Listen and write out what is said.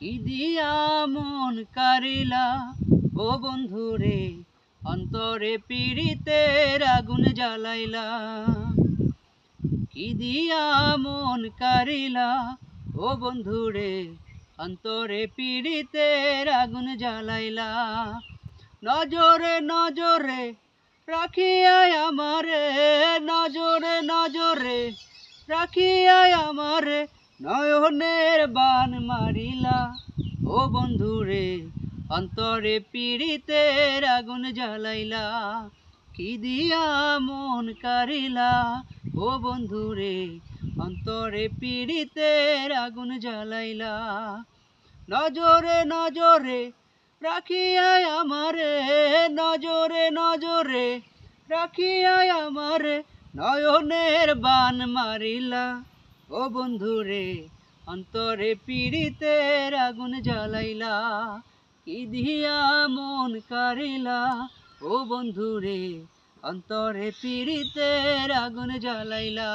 কি দিয়া মন কারিলা? ও বন্ধুরে অন্তরে পীড়িতের আগুন জ্বালাইলা। কি দিয়া মন কারিলা? ও বন্ধুরে অন্তরে পীড়িতের আগুন জ্বালাইলা। নজরে নজরে রাখিয়া আমারে, নজরে নজরে রাখিয়া আমারে নয়নের বান মারিলা। ও বন্ধুরে অন্তরে পীড়িতের আগুন জ্বালাইলা। কি দিয়া মন কারিলা? ও বন্ধুরে অন্তরে পীড়িতের আগুন জ্বালাইলা। নজরে নজরে রাখিয়া আমারে, নজরে নজরে রাখিয়া আমারে, নয়নের বান মারিলা। ও বন্ধুরে অন্তরে পীড়িতের আগুন জ্বালাইলা, কি দিয়া মন কারিলা? ও বন্ধুরে অন্তরে পীড়িতের আগুন জ্বালাইলা।